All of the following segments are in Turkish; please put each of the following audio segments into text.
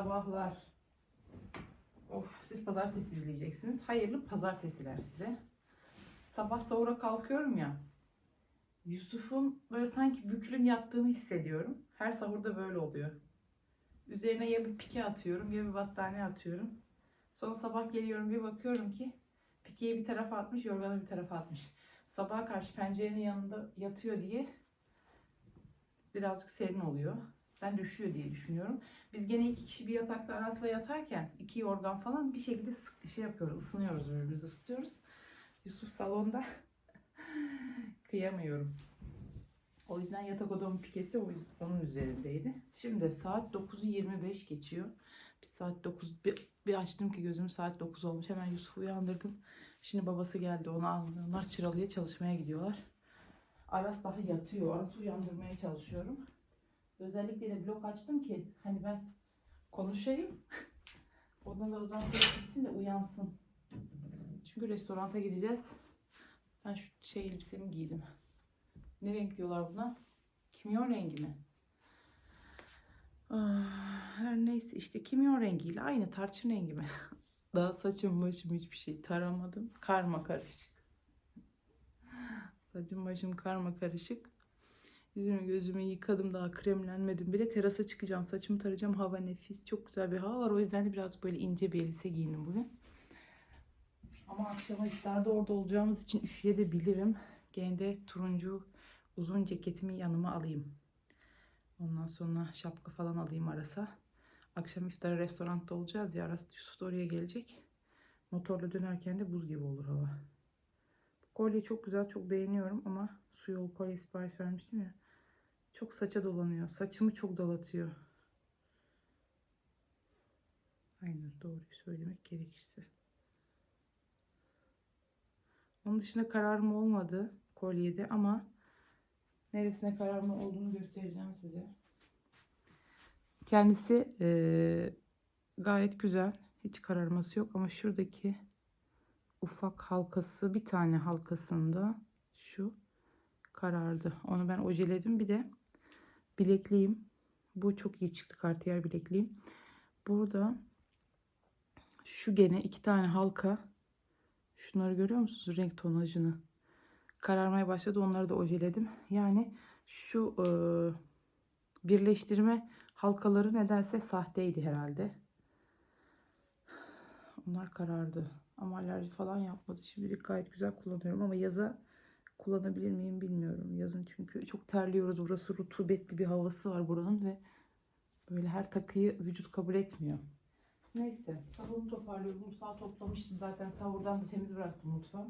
sabahlar. Of siz pazartesi izleyeceksiniz. Hayırlı pazartesiler size. Sabah sahura kalkıyorum ya. Yusuf'un böyle sanki büklüm yattığını hissediyorum. Her sahurda böyle oluyor. Üzerine ya bir pike atıyorum ya bir battaniye atıyorum. Sonra sabah geliyorum bir bakıyorum ki pikeyi bir tarafa atmış, yorganı bir tarafa atmış. Sabaha karşı pencerenin yanında yatıyor diye birazcık serin oluyor. Ben düşüyor diye düşünüyorum. Biz gene iki kişi bir yatakta Aras'la yatarken iki yorgan falan bir şekilde sık şey yapıyoruz, ısınıyoruz birbirimizi ısıtıyoruz. Yusuf salonda kıyamıyorum. O yüzden yatak odamın pikesi o yüzden onun üzerindeydi. Şimdi saat 9'u 25 geçiyor. Bir saat 9 bir, bir açtım ki gözüm saat 9 olmuş. Hemen Yusuf'u uyandırdım. Şimdi babası geldi onu aldı. Onlar çıralıya çalışmaya gidiyorlar. Aras daha yatıyor. Aras'ı uyandırmaya çalışıyorum. Özellikle de blok açtım ki hani ben konuşayım. Odan da odan gitsin de uyansın. Çünkü restoranta gideceğiz. Ben şu şey elbisemi giydim. Ne renk diyorlar buna? Kimyon rengi mi? Ah, her neyse işte kimyon rengiyle aynı tarçın rengi mi? Daha saçım başım hiçbir şey taramadım. Karma karışık. Saçım başım karma karışık. Yüzümü gözümü yıkadım daha kremlenmedim bile. Terasa çıkacağım saçımı tarayacağım. Hava nefis. Çok güzel bir hava var. O yüzden de biraz böyle ince bir elbise giyindim bugün. Ama akşama iftarda orada olacağımız için üşüyebilirim. Gene de turuncu uzun ceketimi yanıma alayım. Ondan sonra şapka falan alayım arasa. Akşam iftara restoranda olacağız ya. Aras Yusuf da oraya gelecek. Motorla dönerken de buz gibi olur hava. Kolye çok güzel, çok beğeniyorum ama su yolu kolye sipariş vermiştim ya. Çok saça dolanıyor. Saçımı çok dalatıyor. Aynen doğruyu söylemek gerekirse. Onun dışında kararım olmadı kolyede ama neresine kararım olduğunu göstereceğim size. Kendisi eee, gayet güzel. Hiç kararması yok ama şuradaki ufak halkası bir tane halkasında şu karardı. Onu ben ojeledim. Bir de bilekliğim. Bu çok iyi çıktı Cartier bilekliğim. Burada şu gene iki tane halka. Şunları görüyor musunuz? Renk tonajını. Kararmaya başladı. Onları da ojeledim. Yani şu e, birleştirme halkaları nedense sahteydi herhalde. Onlar karardı. Ama alerji falan yapmadı. Şimdilik gayet güzel kullanıyorum ama yaza kullanabilir miyim bilmiyorum. Yazın çünkü çok terliyoruz. Burası rutubetli bir havası var buranın ve böyle her takıyı vücut kabul etmiyor. Neyse salonu toparlıyorum. Mutfağı toplamıştım zaten. Sahurdan da temiz bıraktım mutfağı.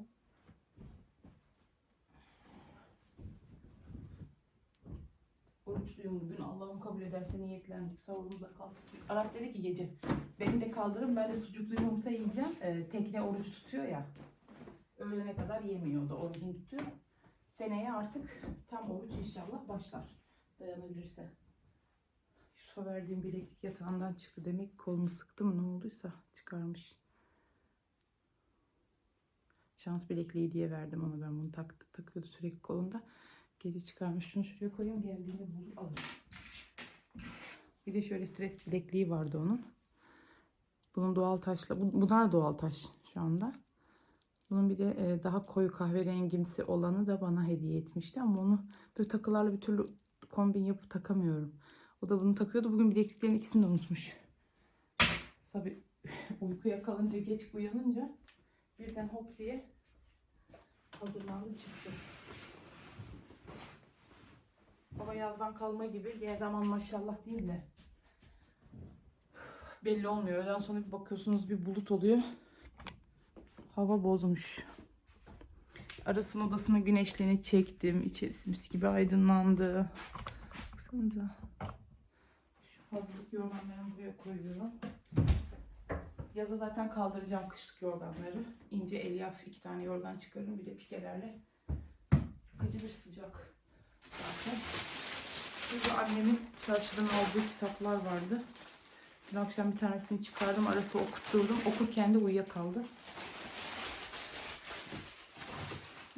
Oruçluyum bugün. Allah'ım kabul ederse niyetlendik. Sahurumuza kalktık. Aras dedi ki gece beni de kaldırın ben de sucuklu yumurta yiyeceğim. Ee, tekne oruç tutuyor ya. Öğlene kadar yemiyor da orucunu tutuyor. Seneye artık tam oruç inşallah başlar. Dayanabilirse. Yusuf'a verdiğim bileklik yatağından çıktı. Demek kolumu sıktı mı ne olduysa çıkarmış. Şans bilekliği diye verdim ona ben bunu taktı, takıyordu sürekli kolunda. Gece çıkarmış. Şunu şuraya koyayım geldiğinde bulur alır. Bir de şöyle stres bilekliği vardı onun. Bunun doğal taşla, bu- bunlar doğal taş şu anda. Bunun bir de e, daha koyu kahverengimsi olanı da bana hediye etmişti ama onu böyle takılarla bir türlü kombin yapıp takamıyorum. O da bunu takıyordu. Bugün bilekliklerin ikisini de unutmuş. Tabii uykuya kalınca geç uyanınca birden hop diye hazırlandı çıktı. Hava yazdan kalma gibi yer aman maşallah değil de belli olmuyor. Öğleden sonra bir bakıyorsunuz bir bulut oluyor. Hava bozmuş. Arasın odasına güneşliğini çektim. İçerisi mis gibi aydınlandı. Baksanıza. Şu fazlalık yorganlarımı buraya koyuyorum. Yaza zaten kaldıracağım kışlık yorganları. İnce elyaf iki tane yorgan çıkarırım. Bir de pikelerle. Çok acı bir sıcak zaten. Burada annemin çarşıdan aldığı kitaplar vardı. Dün akşam bir tanesini çıkardım. Arası okutturdum. Okurken de uyuyakaldı.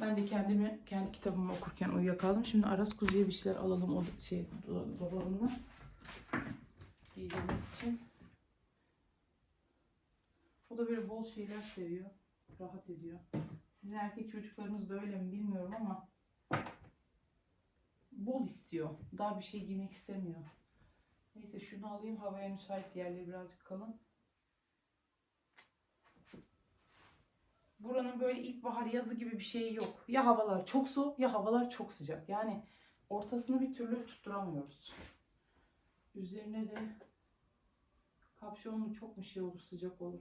Ben de kendimi, kendi kitabımı okurken uyuyakaldım. Şimdi Aras Kuzu'ya bir şeyler alalım o şey do- dolabından. Giydirmek için. O da böyle bol şeyler seviyor. Rahat ediyor. Sizin erkek çocuklarınız da öyle mi bilmiyorum ama bol istiyor. Daha bir şey giymek istemiyor. Neyse şunu alayım. Havaya müsait yerleri birazcık kalın. Buranın böyle ilkbahar yazı gibi bir şeyi yok. Ya havalar çok soğuk ya havalar çok sıcak. Yani ortasını bir türlü tutturamıyoruz. Üzerine de kapşonlu çok mu şey olur sıcak olur.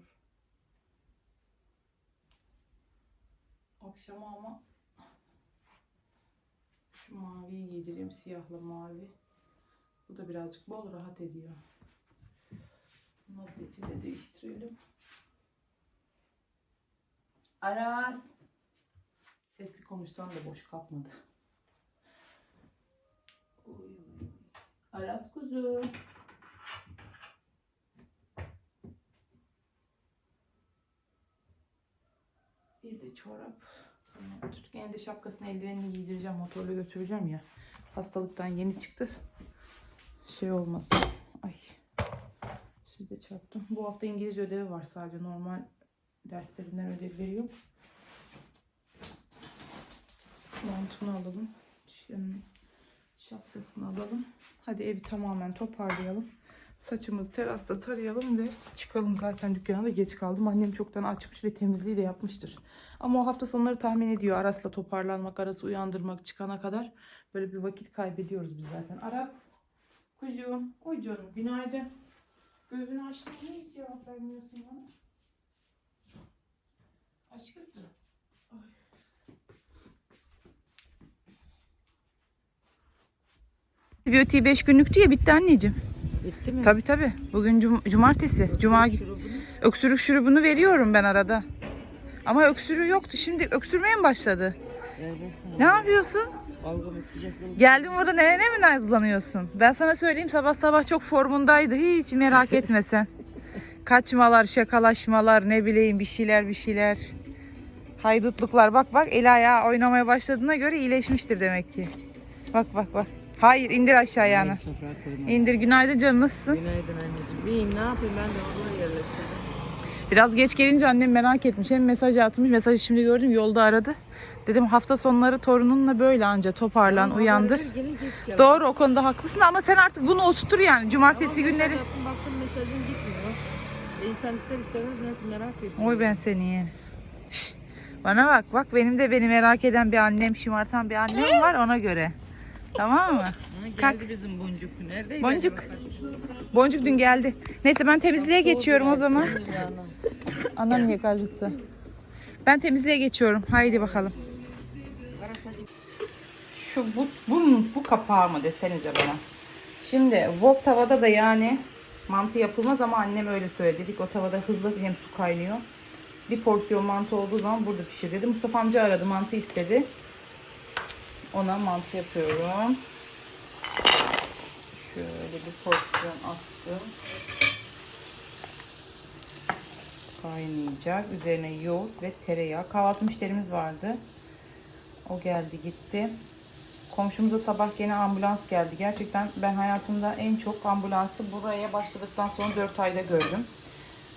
Akşama ama şu maviyi giydireyim. Siyahla mavi. Bu da birazcık bol rahat ediyor. Adetini de değiştirelim. Aras. Sesli konuşsan da boş kapmadı. Aras kuzu. Bir de çorap. Tamamdır. Gene de şapkasını eldivenini giydireceğim. Motorla götüreceğim ya. Hastalıktan yeni çıktı. Şey olmasın. Ay. Siz de çarptım. Bu hafta İngilizce ödevi var sadece. Normal derslerinden ödevleri yok. Montunu alalım. Şapkasını alalım. Hadi evi tamamen toparlayalım. Saçımızı terasta tarayalım ve çıkalım. Zaten dükkana da geç kaldım. Annem çoktan açmış ve temizliği de yapmıştır. Ama o hafta sonları tahmin ediyor. Aras'la toparlanmak, Aras'ı uyandırmak çıkana kadar böyle bir vakit kaybediyoruz biz zaten. Aras, kuzuğum, oy canım günaydın. Gözünü açtın niye hiç cevap vermiyorsun bana? Aşkısı. Beauty 5 günlüktü ya bitti anneciğim. Bitti mi? Tabi tabi. Bugün cum- cumartesi. Cuma gü- Şurubunu öksürük şurubunu veriyorum ben arada. Ama öksürüğü yoktu. Şimdi öksürmeye mi başladı? Ne yapıyorsun? Algımı sıcaklığını. Geldin burada ne, ne mi nazlanıyorsun? Ben sana söyleyeyim sabah sabah çok formundaydı. Hiç merak etme sen. Kaçmalar, şakalaşmalar, ne bileyim bir şeyler bir şeyler. Haydutluklar. Bak bak el ayağı oynamaya başladığına göre iyileşmiştir demek ki. Bak bak bak. Hayır indir aşağı ayağını. İndir günaydın canım nasılsın? Günaydın anneciğim. İyiyim ne yapayım ben de oraya yerleştirdim. Biraz geç gelince annem merak etmiş. Hem mesaj atmış. Mesajı şimdi gördüm yolda aradı. Dedim hafta sonları torununla böyle anca toparlan Ama uyandır. ver. Doğru o konuda haklısın ama sen artık bunu oturtur yani. Cumartesi Ama günleri. attım, baktım mesajın gitmiyor. E insan ister istemez merak ediyor. Oy ben seni yerim. Şş, bana bak bak benim de beni merak eden bir annem şımartan bir annem var ona göre. Tamam mı? Geldi Kalk. bizim boncuk. Neredeydi? Boncuk. acaba? Boncuk dün geldi. Neyse ben temizliğe geçiyorum o zaman. Anam niye karısı? Ben temizliğe geçiyorum. Haydi bakalım. Şu bu, bunun bu kapağı mı desenize bana. Şimdi Wolf tavada da yani mantı yapılmaz ama annem öyle söyledi. Dedik o tavada hızlı hem su kaynıyor. Bir porsiyon mantı olduğu zaman burada pişir dedi. Mustafa amca aradı mantı istedi. Ona mantı yapıyorum. Şöyle bir porsiyon attım. Kaynayacak. Üzerine yoğurt ve tereyağı. Kahvaltı müşterimiz vardı. O geldi gitti. Komşumuza sabah gene ambulans geldi. Gerçekten ben hayatımda en çok ambulansı buraya başladıktan sonra 4 ayda gördüm.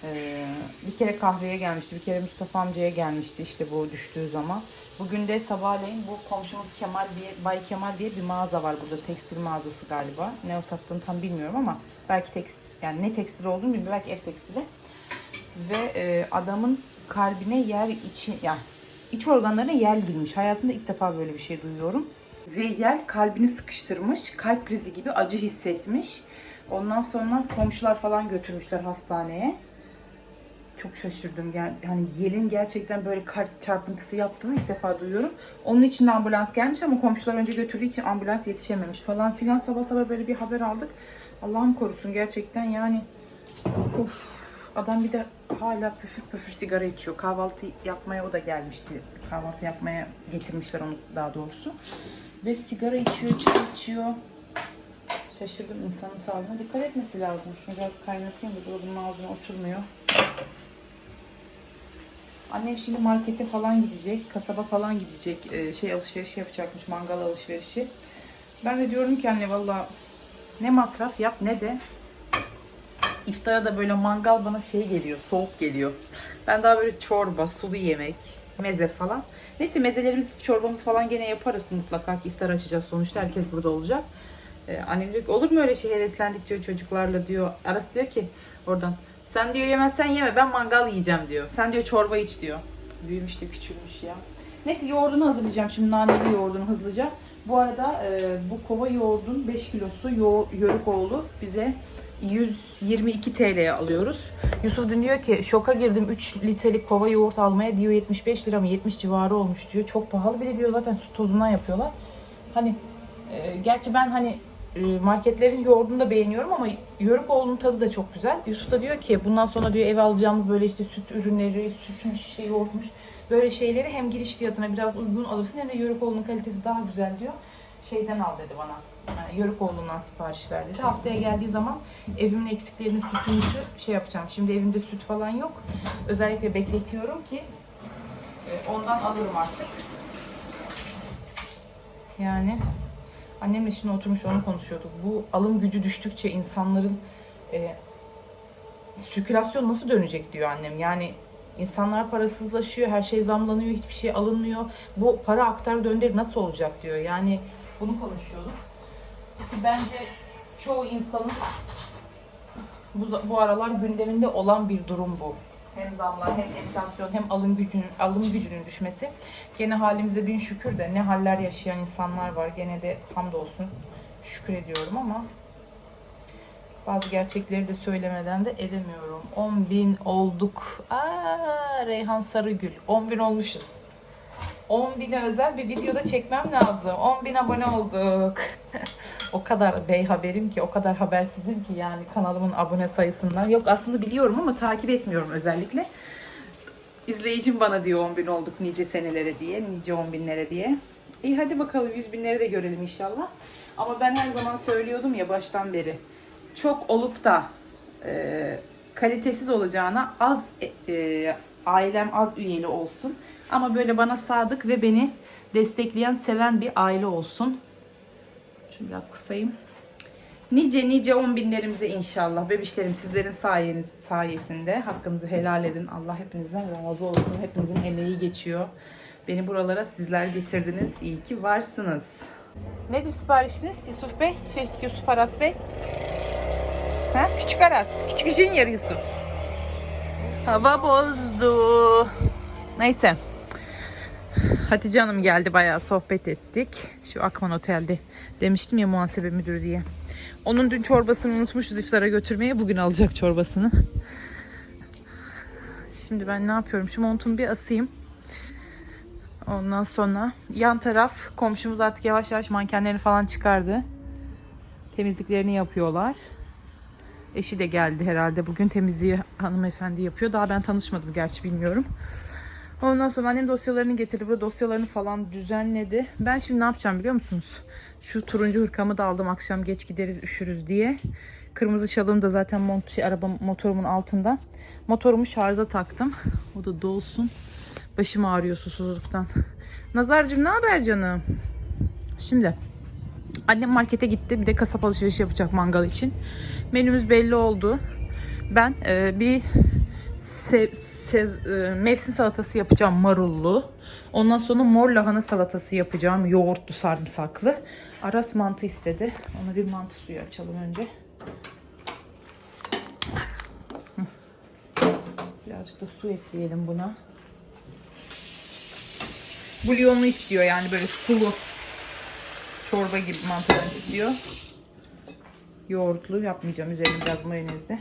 Ee, bir kere kahveye gelmişti, bir kere Mustafa amcaya gelmişti işte bu düştüğü zaman. Bugün de sabahleyin bu komşumuz Kemal diye, Bay Kemal diye bir mağaza var burada. Tekstil mağazası galiba. Ne o sattığını tam bilmiyorum ama belki tekstil, yani ne tekstil olduğunu bilmiyorum. Belki ev tekstili. Ve e, adamın kalbine yer içi, yani iç organlarına yer girmiş. Hayatımda ilk defa böyle bir şey duyuyorum. Ve yel kalbini sıkıştırmış. Kalp krizi gibi acı hissetmiş. Ondan sonra komşular falan götürmüşler hastaneye. Çok şaşırdım. Yani yelin gerçekten böyle kalp çarpıntısı yaptığını ilk defa duyuyorum. Onun için ambulans gelmiş ama komşular önce götürdüğü için ambulans yetişememiş falan filan. Sabah sabah böyle bir haber aldık. Allah'ım korusun gerçekten yani. Of. Adam bir de hala püfür püfür sigara içiyor. Kahvaltı yapmaya o da gelmişti. Kahvaltı yapmaya getirmişler onu daha doğrusu. Ve sigara içiyor, çay içiyor. Şaşırdım insanın sağlığına dikkat etmesi lazım. Şunu biraz kaynatayım da dolabın ağzına oturmuyor. Annem şimdi markete falan gidecek, kasaba falan gidecek, e, şey alışveriş yapacakmış, mangal alışverişi. Ben de diyorum ki anne valla ne masraf yap ne de iftara da böyle mangal bana şey geliyor, soğuk geliyor. Ben daha böyle çorba, sulu yemek, meze falan. Neyse mezelerimiz, çorbamız falan gene yaparız mutlaka ki iftar açacağız sonuçta herkes burada olacak. Ee, annem diyor ki olur mu öyle şey heveslendik diyor çocuklarla diyor. Aras diyor ki oradan sen diyor yemezsen yeme ben mangal yiyeceğim diyor. Sen diyor çorba iç diyor. Büyümüş de küçülmüş ya. Neyse yoğurdunu hazırlayacağım şimdi naneli yoğurdunu hızlıca. Bu arada e, bu kova yoğurdun 5 kilosu yo Yörükoğlu bize 122 TL'ye alıyoruz. Yusuf dün diyor ki şoka girdim 3 litrelik kova yoğurt almaya diyor 75 lira mı 70 civarı olmuş diyor. Çok pahalı bile diyor zaten süt tozundan yapıyorlar. Hani e, gerçi ben hani marketlerin yoğurdunu da beğeniyorum ama Yörükoğlu'nun tadı da çok güzel. Yusuf da diyor ki bundan sonra diyor eve alacağımız böyle işte süt ürünleri, sütmüş işte yoğurtmuş böyle şeyleri hem giriş fiyatına biraz uygun alırsın hem de Yörükoğlu'nun kalitesi daha güzel diyor. Şeyden al dedi bana. Yani Yörükoğlu'ndan sipariş ver dedi. Haftaya geldiği zaman evimin eksiklerini sütünü şey yapacağım. Şimdi evimde süt falan yok. Özellikle bekletiyorum ki e, ondan alırım artık. Yani annemle şimdi oturmuş onu konuşuyorduk. Bu alım gücü düştükçe insanların e, sirkülasyon nasıl dönecek diyor annem. Yani insanlar parasızlaşıyor, her şey zamlanıyor, hiçbir şey alınmıyor. Bu para aktar döndür nasıl olacak diyor. Yani bunu konuşuyorduk. Bence çoğu insanın bu, bu aralar gündeminde olan bir durum bu. Hem zamlar hem enflasyon hem alım gücünün alım gücünün düşmesi. Gene halimize bin şükür de ne haller yaşayan insanlar var. Gene de hamdolsun şükür ediyorum ama bazı gerçekleri de söylemeden de edemiyorum. 10 bin olduk. Aa, Reyhan Sarıgül. 10 bin olmuşuz. 10 bine özel bir videoda çekmem lazım. 10 bin abone olduk. o kadar bey haberim ki, o kadar habersizim ki yani kanalımın abone sayısından. Yok aslında biliyorum ama takip etmiyorum özellikle. İzleyicim bana diyor 10 bin olduk nice senelere diye, nice 10 binlere diye. İyi hadi bakalım 100 binleri de görelim inşallah. Ama ben her zaman söylüyordum ya baştan beri. Çok olup da e, kalitesiz olacağına az e, e, ailem az üyeli olsun. Ama böyle bana sadık ve beni destekleyen, seven bir aile olsun. Şunu biraz kısayım. Nice nice on binlerimize inşallah. Bebişlerim sizlerin sayeniz, sayesinde hakkınızı helal edin. Allah hepinizden razı olsun. Hepinizin emeği geçiyor. Beni buralara sizler getirdiniz. İyi ki varsınız. Nedir siparişiniz Yusuf Bey? Şey Yusuf Aras Bey. Ha? Küçük Aras. Küçük Junior Yusuf. Hava bozdu. Neyse. Hatice Hanım geldi bayağı sohbet ettik. Şu Akman Otel'de demiştim ya muhasebe müdürü diye. Onun dün çorbasını unutmuşuz iftara götürmeye. Bugün alacak çorbasını. Şimdi ben ne yapıyorum? Şu montumu bir asayım. Ondan sonra yan taraf komşumuz artık yavaş yavaş mankenlerini falan çıkardı. Temizliklerini yapıyorlar. Eşi de geldi herhalde. Bugün temizliği hanımefendi yapıyor. Daha ben tanışmadım gerçi bilmiyorum. Ondan sonra annem dosyalarını getirdi. Burada dosyalarını falan düzenledi. Ben şimdi ne yapacağım biliyor musunuz? Şu turuncu hırkamı da aldım. Akşam geç gideriz üşürüz diye. Kırmızı şalım da zaten mont, şey, araba motorumun altında. Motorumu şarja taktım. O da dolsun. Başım ağrıyor susuzluktan. Nazarcığım ne haber canım? Şimdi annem markete gitti. Bir de kasap alışveriş yapacak mangal için. Menümüz belli oldu. Ben e, bir se- sez- e, mevsim salatası yapacağım marullu. Ondan sonra mor lahana salatası yapacağım yoğurtlu sarımsaklı. Aras mantı istedi. Ona bir mantı suyu açalım önce. Birazcık da su ekleyelim buna. Bulyonlu istiyor yani böyle sulu. Çorba gibi mantıdan istiyor. Yoğurtlu yapmayacağım. Üzerine biraz mayonezle.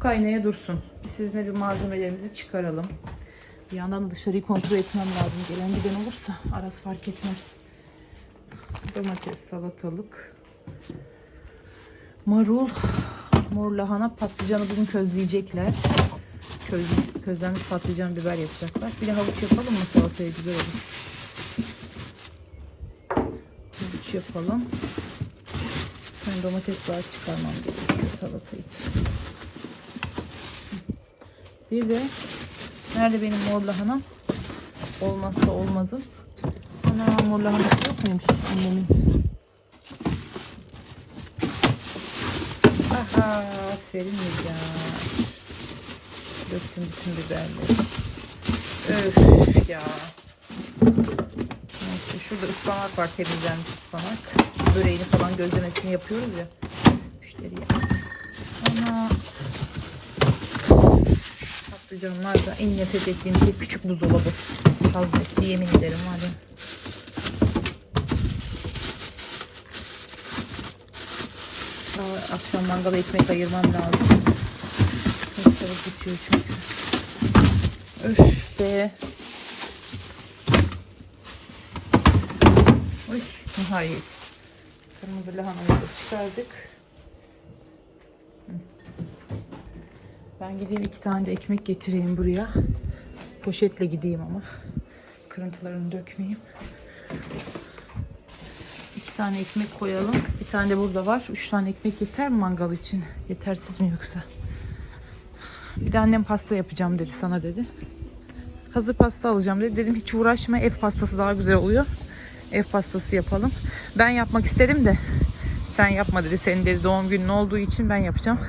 Kaynaya dursun. Biz sizinle bir malzemelerimizi çıkaralım. Bir yandan da dışarıyı kontrol etmem lazım. Gelen giden olursa arası fark etmez. Domates, salatalık, marul, mor lahana, patlıcanı bugün közleyecekler. Köz, közlenmiş patlıcan biber yapacaklar. Bir de havuç yapalım mı salataya güzel olur. Havuç yapalım. Ben domates daha çıkarmam gerekiyor salata için. Bir de nerede benim mor lahanam? Olmazsa olmazım. Ana mor lahanası yok muymuş annemin? Aha Aferin Nigar. Döktüm bütün biberleri. Öf ya. Neyse şurada ıspanak var temizlenmiş ıspanak. Böreğini falan gözlemesini yapıyoruz ya. Müşteriye. Ana. Patlıcanlar da en nefret ettiğim şey küçük buzdolabı. Hazretli yemin ederim var ya. Daha akşam mangala ekmek ayırmam lazım. Çok çabuk bitiyor çünkü. Öf be. Uy, nihayet. Kırmızı lahanayı da çıkardık. Ben gideyim iki tane de ekmek getireyim buraya. Poşetle gideyim ama. Kırıntılarını dökmeyeyim. İki tane ekmek koyalım. Bir tane de burada var. Üç tane ekmek yeter mi mangal için? Yetersiz mi yoksa? Bir de annem pasta yapacağım dedi sana dedi. Hazır pasta alacağım dedi. Dedim hiç uğraşma ev pastası daha güzel oluyor. Ev pastası yapalım. Ben yapmak istedim de sen yapma dedi. Senin dedi doğum günün olduğu için ben yapacağım.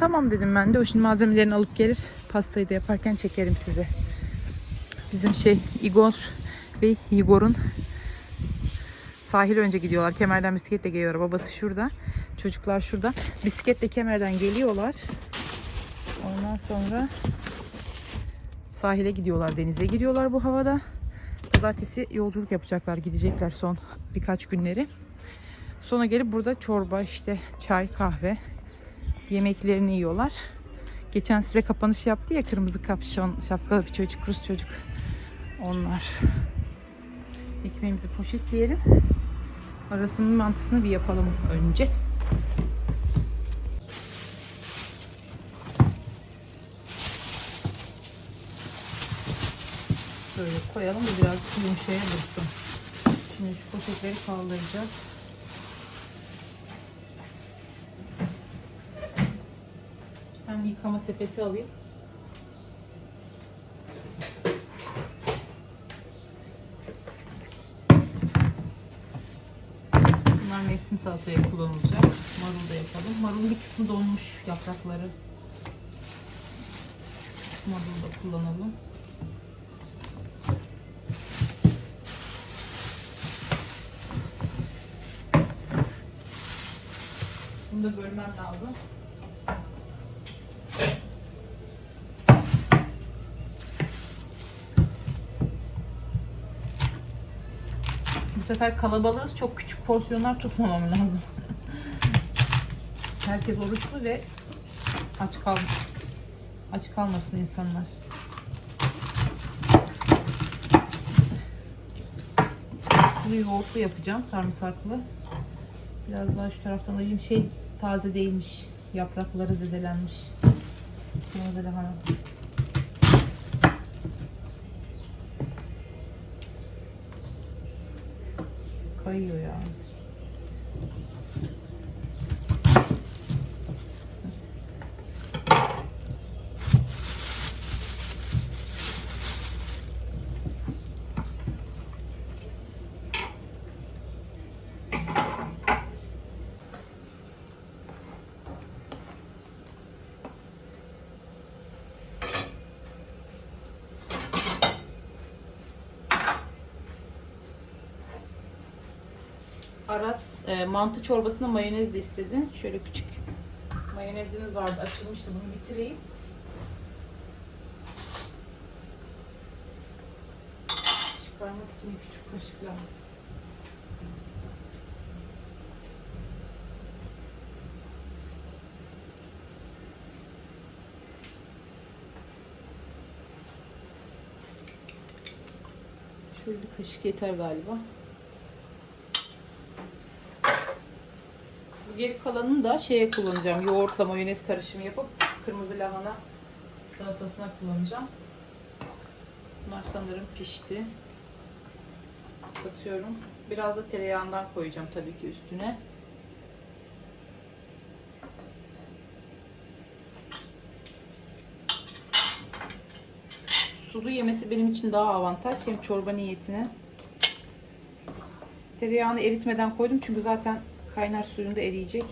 Tamam dedim ben de. O şimdi malzemelerini alıp gelir. Pastayı da yaparken çekerim size. Bizim şey Igor ve Igor'un sahil önce gidiyorlar. Kemerden bisikletle geliyorlar. Babası şurada. Çocuklar şurada. Bisikletle kemerden geliyorlar. Ondan sonra sahile gidiyorlar. Denize giriyorlar bu havada. Pazartesi yolculuk yapacaklar. Gidecekler son birkaç günleri. Sonra gelip burada çorba işte çay kahve yemeklerini yiyorlar. Geçen size kapanış yaptı ya kırmızı kapşon şapkalı bir çocuk Rus çocuk. Onlar. Ekmeğimizi poşetleyelim. Arasının mantısını bir yapalım önce. Böyle koyalım da biraz yumuşaya dursun. Şimdi şu poşetleri kaldıracağız. Ben bir yıkama sepeti alayım. Bunlar mevsim salataya kullanılacak. Marul da yapalım. Marulun bir kısmı donmuş yaprakları. Marul da kullanalım. Bunu da bölmem lazım. Sefer kalabalığız. Çok küçük porsiyonlar tutmamam lazım. Herkes oruçlu ve aç kal aç kalmasın insanlar. Bunu yoğurtlu yapacağım sarımsaklı. Biraz daha şu taraftan alayım. Şey taze değilmiş. Yaprakları zedelenmiş. Kırmızı lahana. Kayıyor ya. Aras e, mantı çorbasına mayonez de istedi. Şöyle küçük mayonezimiz vardı. Açılmıştı. Bunu bitireyim. Çıkarmak için küçük kaşık lazım. Şöyle bir kaşık yeter galiba. Geri kalanını da şeye kullanacağım. Yoğurtla mayonez karışımı yapıp kırmızı lahana salatasına kullanacağım. Bunlar sanırım pişti. Katıyorum. Biraz da tereyağından koyacağım tabii ki üstüne. Sulu yemesi benim için daha avantaj. Hem çorba niyetine. Tereyağını eritmeden koydum çünkü zaten kaynar suyunda eriyecek.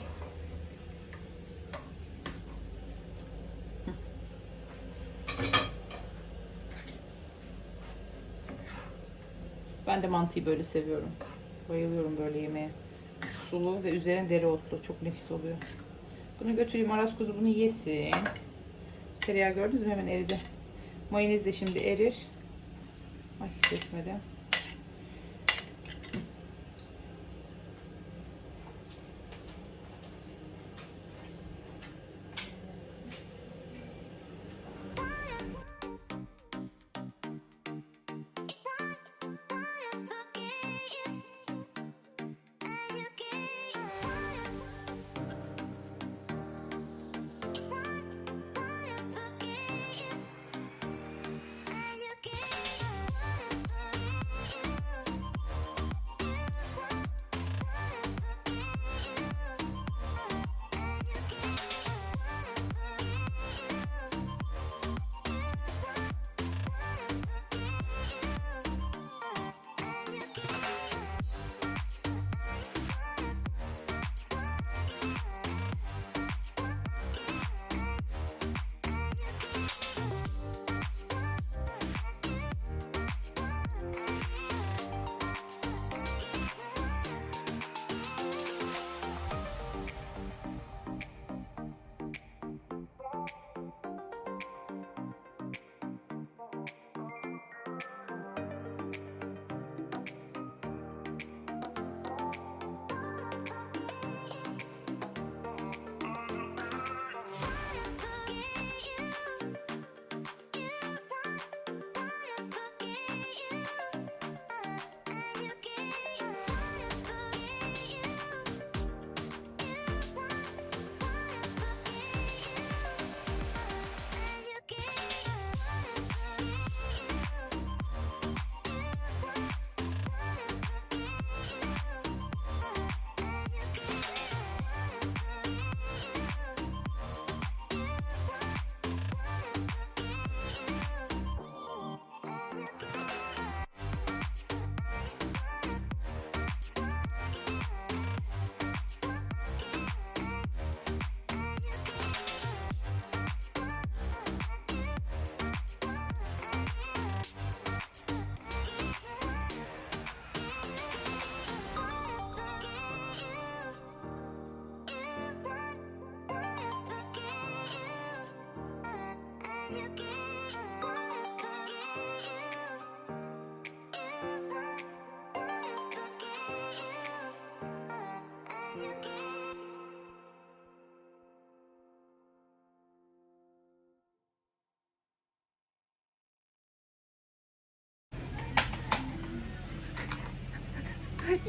Ben de mantıyı böyle seviyorum. Bayılıyorum böyle yemeğe. Sulu ve üzerine dereotlu. Çok nefis oluyor. Bunu götüreyim. Aras kuzu bunu yesin. Tereyağı gördünüz mü? Hemen eridi. Mayonez de şimdi erir. Ay dökmeden.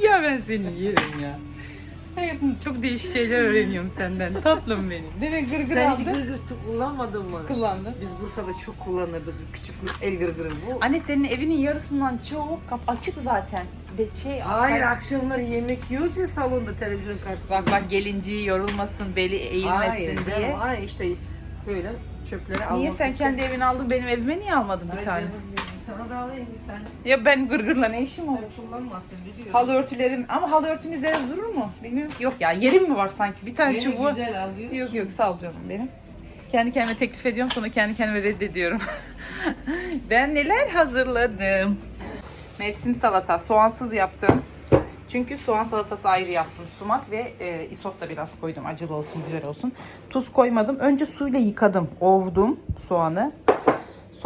Ya ben seni yerim ya. Hayatım çok değişik şeyler öğreniyorum senden. Tatlım benim. Demek gırgır Sen hiç aldın. gırgır kullanmadın mı? Kullandım. Biz Bursa'da çok kullanırdık küçük el gırgırı bu. Anne senin evinin yarısından çok kap açık zaten. Ve şey Hayır akşamları yemek yiyoruz ya salonda televizyon karşısında. Bak bak gelinciği yorulmasın, beli eğilmesin Hayır diye. canım, hayır işte böyle çöpleri almak Niye sen için. kendi evini aldın benim evime niye almadın bir Ay tane? canım benim, Sana da alayım tane. Ya ben gırgırla ne işim olur? Sen kullanmazsın biliyorum. Halı örtülerim ama halı örtünün üzerine durur mu? Bilmiyorum. Yok ya yerim mi var sanki? Bir tane Beni çubuğu. güzel alıyor. Yok yok sağ ol canım benim. Kendi kendime teklif ediyorum sonra kendi kendime reddediyorum. ben neler hazırladım. Mevsim salata soğansız yaptım. Çünkü soğan salatası ayrı yaptım. Sumak ve e, isot da biraz koydum. Acılı olsun, güzel olsun. Tuz koymadım. Önce suyla yıkadım. Ovdum soğanı.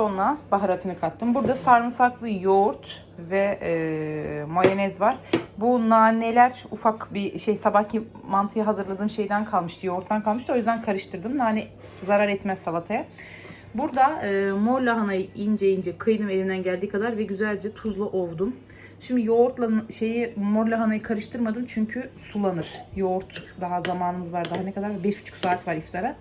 Sonra baharatını kattım. Burada sarımsaklı yoğurt ve e, mayonez var. Bu naneler ufak bir şey sabahki mantıyı hazırladığım şeyden kalmıştı. Yoğurttan kalmıştı. O yüzden karıştırdım. Nane zarar etmez salataya. Burada e, mor lahanayı ince ince kıydım elimden geldiği kadar ve güzelce tuzla ovdum. Şimdi yoğurtla şeyi mor lahanayı karıştırmadım çünkü sulanır. Yoğurt daha zamanımız var. Daha ne kadar? 5,5 saat var iftara.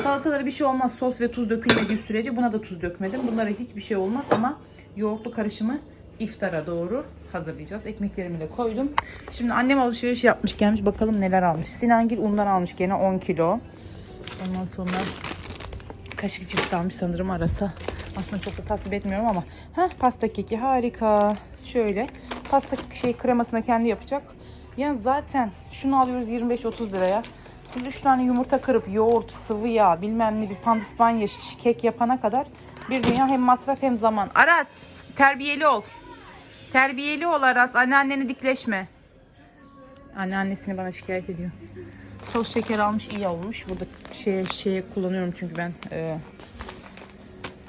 Salatalara bir şey olmaz. Sos ve tuz dökülmediği sürece buna da tuz dökmedim. Bunlara hiçbir şey olmaz ama yoğurtlu karışımı iftara doğru hazırlayacağız. Ekmeklerimi de koydum. Şimdi annem alışveriş yapmış gelmiş. Bakalım neler almış. Sinangil undan almış gene 10 kilo. Ondan sonra kaşık cips almış sanırım arasa. Aslında çok da tasvip etmiyorum ama. Heh, pasta keki harika. Şöyle pasta şey kremasını kendi yapacak. Ya zaten şunu alıyoruz 25-30 liraya. Siz 3 tane yumurta kırıp yoğurt, sıvı yağ, bilmem ne bir pandispanya şiş- kek yapana kadar bir dünya hem masraf hem zaman. Aras terbiyeli ol. Terbiyeli ol Aras. Anneanneni dikleşme. Anneannesini bana şikayet ediyor. Toz şeker almış iyi olmuş. Burada şey, şeye kullanıyorum çünkü ben e,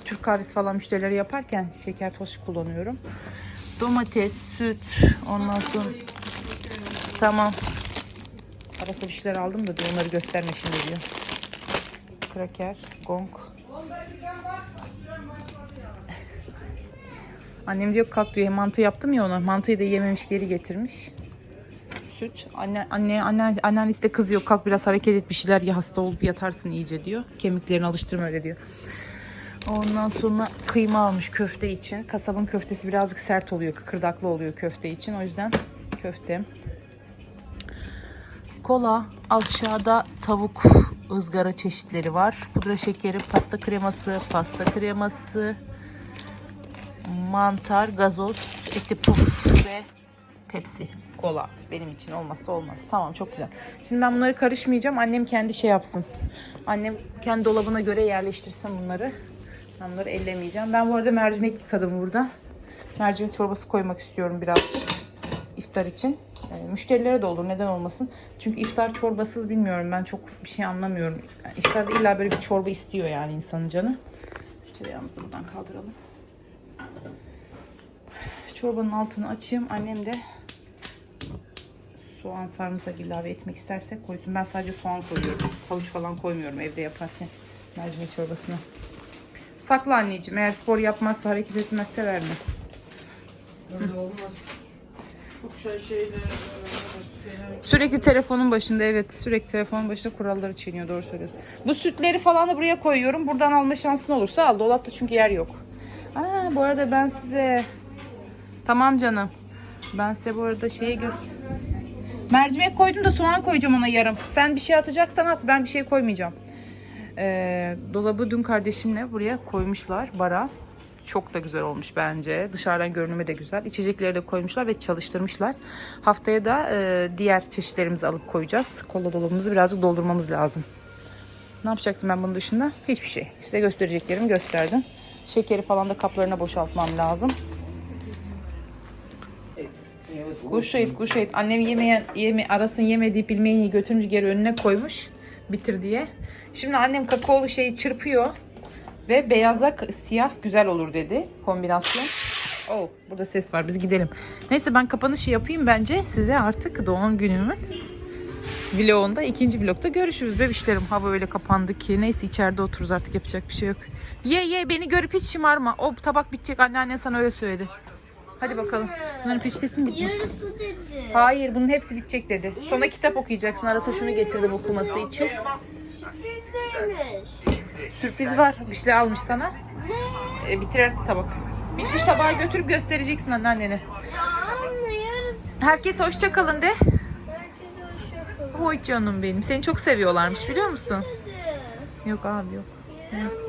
Türk kahvesi falan müşterileri yaparken şeker toz kullanıyorum. Domates, süt, ondan sonra tamam. Arası bir şeyler aldım da diyor onları gösterme şimdi diyor. Kraker, gong. Annem diyor kalk diyor mantı yaptım ya ona. Mantıyı da yememiş geri getirmiş. Süt. Anne anne anne anneannesi de kızıyor. Kalk biraz hareket et bir şeyler ya hasta olup yatarsın iyice diyor. Kemiklerini alıştırma öyle diyor. Ondan sonra kıyma almış köfte için. Kasabın köftesi birazcık sert oluyor, kıkırdaklı oluyor köfte için. O yüzden köfte. Kola, aşağıda tavuk ızgara çeşitleri var. Pudra şekeri, pasta kreması, pasta kreması, mantar, gazoz, etli puf ve Pepsi, kola. Benim için olmazsa olmaz. Tamam çok güzel. Şimdi ben bunları karışmayacağım. Annem kendi şey yapsın. Annem kendi dolabına göre yerleştirsin bunları. Ben bunları ellemeyeceğim. Ben bu arada mercimek yıkadım burada. Mercimek çorbası koymak istiyorum birazcık. iftar için. Ee, müşterilere de olur neden olmasın. Çünkü iftar çorbasız bilmiyorum ben çok bir şey anlamıyorum. Yani iftarda illa böyle bir çorba istiyor yani insanın canı. Tereyağımızı da buradan kaldıralım. Çorbanın altını açayım. Annem de soğan sarımsak ilave etmek isterse koysun. Ben sadece soğan koyuyorum. Havuç falan koymuyorum evde yaparken mercimek çorbasına. Sakla anneciğim. Eğer spor yapmazsa, hareket etmezse verme. Öyle olmaz. Çok şey şeyler, şeyler. Sürekli telefonun başında evet. Sürekli telefonun başında kuralları çiğniyor. Doğru söylüyorsun. Bu sütleri falan da buraya koyuyorum. Buradan alma şansın olursa al. Dolapta çünkü yer yok. Aa, bu arada ben size... Tamam canım. Ben size bu arada şeyi göster... Mercimek koydum da soğan koyacağım ona yarım. Sen bir şey atacaksan at. Ben bir şey koymayacağım. Ee, dolabı dün kardeşimle buraya koymuşlar. Bara. Çok da güzel olmuş bence. Dışarıdan görünümü de güzel. İçecekleri de koymuşlar ve çalıştırmışlar. Haftaya da e, diğer çeşitlerimizi alıp koyacağız. Kola dolabımızı birazcık doldurmamız lazım. Ne yapacaktım ben bunun dışında? Hiçbir şey. Size göstereceklerimi gösterdim. Şekeri falan da kaplarına boşaltmam lazım. Kuşayit kuşayit. Annem yemeyen, yeme, arasın yemediği pilmeyi götürmüş geri önüne koymuş. Bitir diye. Şimdi annem kakaolu şeyi çırpıyor. Ve beyaza siyah güzel olur dedi kombinasyon. Oh burada ses var biz gidelim. Neyse ben kapanışı yapayım bence. Size artık doğum günümün vlogunda ikinci vlogda görüşürüz bebişlerim. Hava öyle kapandı ki. Neyse içeride otururuz artık yapacak bir şey yok. Ye ye beni görüp hiç şımarma. O tabak bitecek anneannen sana öyle söyledi. Hadi bakalım. Bunların peçetesi mi bitmiş? Yarısı dedi. Hayır bunun hepsi bitecek dedi. Sonra kitap okuyacaksın. Arasa şunu getirdim okuması için. Sürprizliymiş. Sürpriz var. Bir şeyler almış sana. E, bitirersin tabak. Bitmiş tabağı götürüp göstereceksin anneannene. Yarısı Herkes hoşça kalın de. herkese hoşça kalın Oy canım benim. Seni çok seviyorlarmış biliyor musun? Yok abi yok. Neyse.